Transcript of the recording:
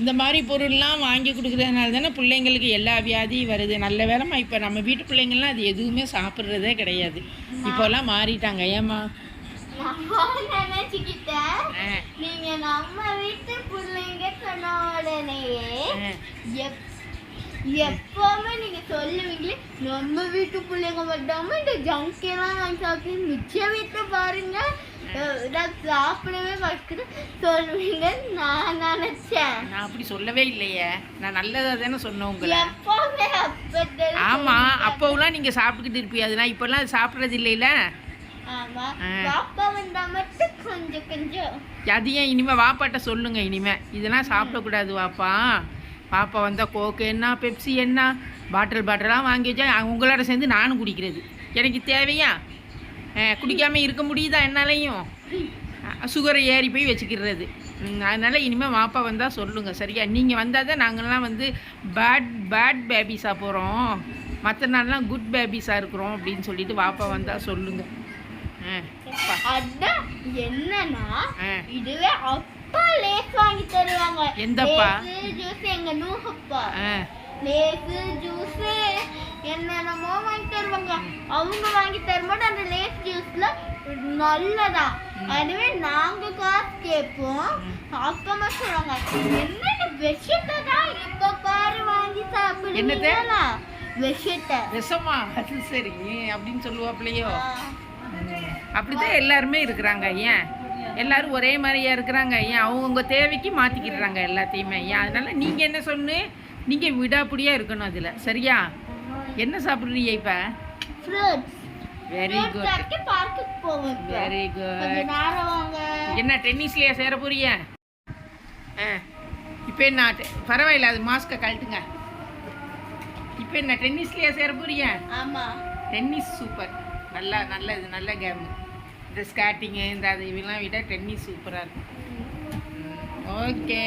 இந்த மாதிரி பொருள்லாம் வாங்கி கொடுக்குறதுனால தானே பிள்ளைங்களுக்கு எல்லா வியாதியும் வருது. நல்ல வேலைமா இப்போ நம்ம வீட்டு பிள்ளைங்கள்லாம் அது எதுவுமே சாப்பிட்றதே கிடையாது. இப்போல்லாம் மாறிட்டாங்க. ஏம்மா? நீங்க நம்ம வீட்டு பிள்ளைங்க சொன்ன உடனேயே எப்பவுமே நீங்க சொல்லுவீங்களே நம்ம வீட்டு பிள்ளைங்க மட்டும் இந்த ஜங்க் எல்லாம் வாங்கி சாப்பிட்டு மிச்ச வீட்டு பாருங்க. நான் சாப்பிடவே மாட்டேன்னு சொல்லுவீங்க நான் நினைச்சேன். நான் அப்படி சொல்லவே இல்லையே. நான் நல்லதாக தானே சொன்னேன் உங்களை. எப்பவுமே ஆமாம் அப்போலாம் நீங்கள் சாப்பிட்டுக்கிட்டு இருப்பீங்க அதெல்லாம் இப்போல்லாம் அது சாப்பிட்றது இல்லைல்ல அதையும் இனிமேல் வாப்பாட்ட சொல்லுங்க இனிமேல் இதெல்லாம் சாப்பிடக்கூடாது வாப்பா. பாப்பா வந்தால் கோக்கு என்ன பெப்சி என்ன பாட்டில் பாட்டிலாக வாங்கி வச்சா உங்களோட சேர்ந்து நானும் குடிக்கிறது. எனக்கு தேவையா? அஹ், குடிக்காம இருக்க முடியுதா என்னாலையும்? சுகரை ஏறி போய் வச்சுக்கிறது. அதனால இனிமேல் வாப்பா வந்தால் சொல்லுங்கள் சரியா? நீங்கள் வந்தால் தான் நாங்கள்லாம் வந்து பேட் பேட் பேபிஸாக போகிறோம் மற்ற நாள்லாம் குட் பேபிஸாக இருக்கிறோம் அப்படின்னு சொல்லிட்டு வாப்பா வந்தால் சொல்லுங்கள். அதான் என்னன்னா இதுவே அப்பா லேஸ் வாங்கி தருவாங்க. எந்தப்பா? ஜூஸ் எங்க நூஹப்பா ஆ. லேஸ் ஜூஸ் என்னென்னமோ வாங்கி தருவாங்க அவங்க வாங்கி தரும்போது அந்த லேஸ் ஜூஸ்ல நல்லதா? அதுவே நாங்க காசு கேட்போம். அப்பமா சொல்லுவாங்க என்னென்ன விஷயத்தை தான் இப்ப பாரு வாங்கி? சாப்பிடுறீங்களா விஷயத்தை விஷமா? அது சரி அப்படின்னு சொல்லுவாப்லையோ அப்படிதான் எல்லாருமே இருக்கிறாங்க ஏன்? எல்லாரும் ஒரே மாதிரியா இருக்கிறாங்க ஏன்? அவங்கவுங்க தேவைக்கு மாற்றிக்கிடுறாங்க எல்லாத்தையுமே ஏன்? அதனால நீங்கள் என்ன சொன்னு? நீங்கள் விடாப்பிடியாக இருக்கணும் அதில் சரியா? என்ன சாப்பிட்றீங்க இப்போ? ஃப்ரூட்ஸ் வெரி குட் பார்க்குக்கு போவோம். வெரி கொஞ்ச குட் நேரம் வாங்க. என்ன டென்னிஸ்லையா சேர போறிய ஆ. இப்போ என்ன பரவாயில்ல அது மாஸ்க்கை கழட்டுங்க. இப்போ என்ன டென்னிஸ்லையா சேர போறிய ஆமா. டென்னிஸ் சூப்பர் நல்லா நல்ல இது நல்ல கேம் இந்த ஸ்கேட்டிங்கு இந்த அது இதெல்லாம் விட டென்னிஸ் சூப்பராக இருக்கும். ஓகே.